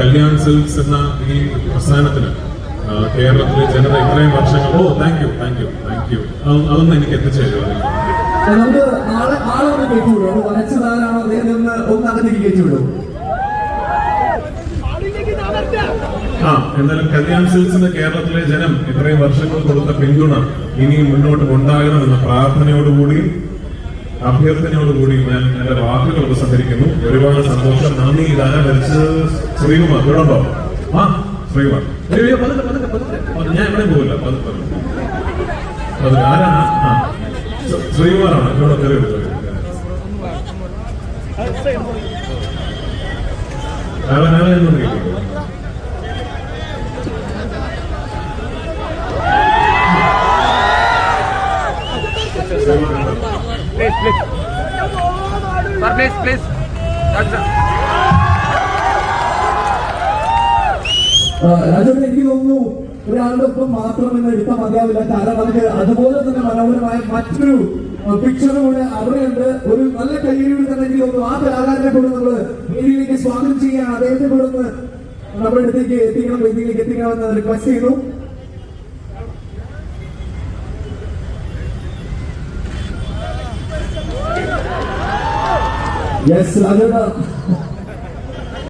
Kalyan silks എന്ന ഈ പ്രസ്ഥാനത്തിന് കേരളത്തിലെ ജനത ഇത്രയും വർഷങ്ങൾ ഓ thank you thank you thank you അതൊന്നും എനിക്ക് എത്തിച്ചേരും നമുക്ക് ആളെ ആളെ ഒന്ന് കയറ്റി വിടും അത് വരച്ചതാരാണോ അദ്ദേഹം നിന്ന് ഒന്ന് അകത്തേക്ക് കയറ്റി ആ എന്നാലും കല്യാൺ സിൽസിന് കേരളത്തിലെ ജനം ഇത്രയും വർഷങ്ങൾ കൊടുത്ത പിന്തുണ ഇനിയും മുന്നോട്ട് ഉണ്ടാകണമെന്ന പ്രാർത്ഥനയോടുകൂടി അഭ്യർത്ഥനയോടുകൂടി ഞാൻ എന്റെ വാക്കുകൾ ഉപസംഹരിക്കുന്നു ഒരുപാട് സന്തോഷം. നന്ദി. ഇതാണ് മരിച്ചത് ശ്രീകുമാർ. ഇവിടുണ്ടോ ആ ശ്രീകുമാർ. ഞാൻ ഇവിടെ പോകില്ല പതുക്കെ. ആരാണ് ആ ശ്രീ- ശ്രീകുമാറാണ്. ഇവിടെ കയറി അവൻ please. Please sir please please എനിക്ക് തോന്നുന്നു ഒരാളുടെ മാത്രം എന്ന് എടുത്താൽ മതിയാവില്ല. കാരണം നമുക്ക് അതുപോലെ തന്നെ മനോഹരമായ മറ്റൊരു പിക്ചർ കൂടെ അവിടെയുണ്ട്. ഒരു നല്ല കയ്യിലൂടെ തന്നെ എനിക്ക് തോന്നുന്നു ആ കലാകാരനെ കൂടെ നമ്മൾ വേദിയിലേക്ക് സ്വാഗതം ചെയ്യാൻ അദ്ദേഹത്തെ കൂടെ ഒന്ന് നമ്മുടെ അടുത്തേക്ക് എത്തിക്കണം വേദിയിലേക്ക് എത്തിക്കണമെന്ന് റിക്വസ്റ്റ് Yes, I don't.